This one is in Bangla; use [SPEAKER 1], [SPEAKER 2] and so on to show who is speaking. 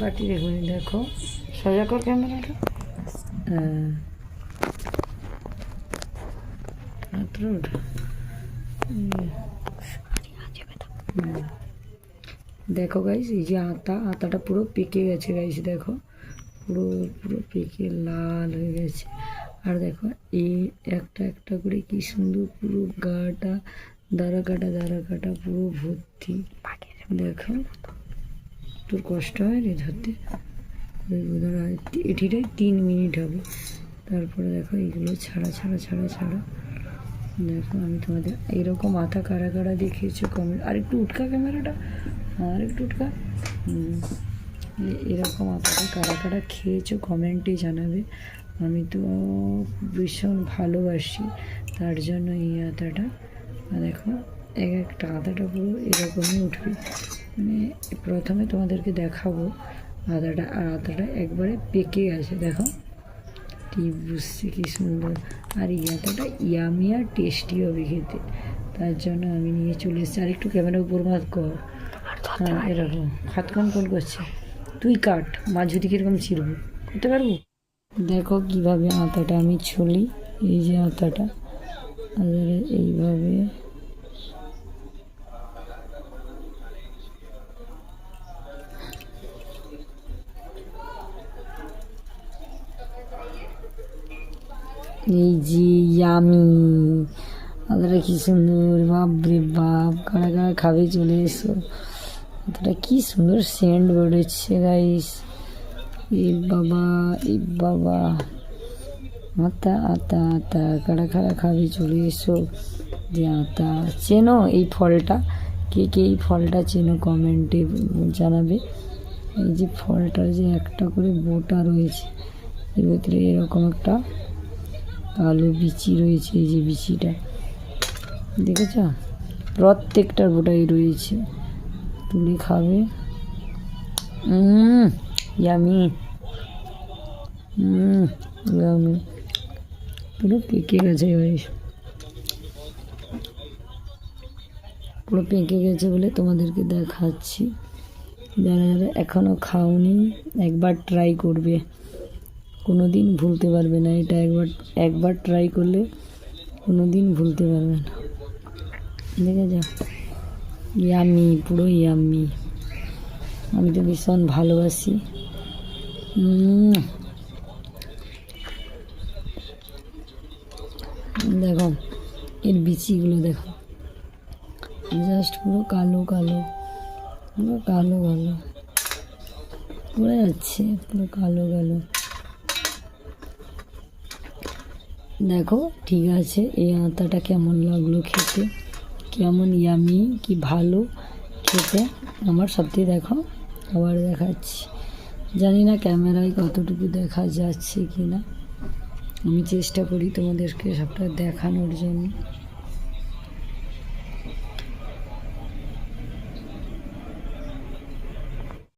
[SPEAKER 1] বাটি দেখুন দেখো। সোজা কর ক্যামেরাটা। মাত্র দেখো গাইস এই যে আতা আতাটা পুরো পেকে গেছে গাইস দেখো। পুরো পুরো পেকে লাল হয়ে গেছে। আর দেখো এই একটা একটা করে কি সুন্দর পুরো গাটা দাঁড়া কাটা দাঁড়া কাটা পুরো ভর্তি। দেখো। তোর কষ্ট হয় রে ধরতে? এটিটাই তিন মিনিট হবে। তারপরে দেখো এগুলো ছাড়া ছাড়া ছাড়া ছাড়া। দেখো আমি তোমাদের এরকম মাথা কারা কারা দেখিয়েছো কমেন্ট আর একটু উটকা ক্যামেরাটা? আর একটু উটকা? এরকম আতাটা কারা কারা খেয়েছো কমেন্টে জানাবে। আমি তো ভীষণ ভালোবাসি। তার জন্য এই আতাটা। দেখো এক একটা আতাটা পুরো এরকমই উঠবে। মানে প্রথমে তোমাদেরকে দেখাবো আদাটা আর আদাটা একবারে পেকে গেছে দেখো। কি বুঝছি কি সুন্দর। আর ইয়াটাটা ইয়ামি আর টেস্টি হবে খেতে। তার জন্য আমি নিয়ে চলে এসেছি। আর একটু ক্যামেরা উপর মাত কর। হ্যাঁ এরকম। হাত কোন কোন করছে। তুই কাট। যদি কীরকম ছিড়বো। করতে পারব? দেখো কীভাবে আতাটা আমি ছলি। এই যে আতাটা আর এইভাবে এই যে ইয়ামি আদাটা কি সুন্দর বাপ রে বাপ কারা কারা খাবে চলে এসো। এতটা কি সুন্দর সেন্ট বেরোচ্ছে গাইস এ বাবা এ বাবা। আতা আতা আতা কারা কারা খাবে চলে এসো। যে আতা, চেনো এই ফলটা? কে কে এই ফলটা চেনো কমেন্টে জানাবে। এই যে ফলটার যে একটা করে বোটা রয়েছে, এর ভিতরে এরকম একটা কালো বিচি রয়েছে, এই যে বিচিটা। দেখেছ? প্রত্যেকটার বোটাই রয়েছে। তুলে খাবে। ইয়ামি ইয়ামি পুরো পেকে গেছে গাইস পুরো পেকে গেছে বলে তোমাদেরকে দেখাচ্ছি। যারা যারা এখনও খাওনি, একবার ট্রাই করবে। কোনো দিন ভুলতে পারবে না। এটা একবার একবার ট্রাই করলে কোনো দিন ভুলতে পারবে না। দেখে যা ইয়ামি পুরো ইয়ামি আমি তো ভীষণ ভালোবাসি। দেখো, এর বিচিগুলো দেখো। জাস্ট পুরো কালো কালো। পুরো কালো কালো। পড়ে যাচ্ছে? পুরো কালো কালো। দেখো, ঠিক আছে, এই আতাটা কেমন লাগল খেতে? কেমন ইয়ামি কি ভালো খেতে? আমার সত্যি দেখো, আবার দেখাচ্ছি। জানি না ক্যামেরায় কতটুকু দেখা যাচ্ছে কি না আমি চেষ্টা করি তোমাদেরকে সবটা দেখানোর জন্য।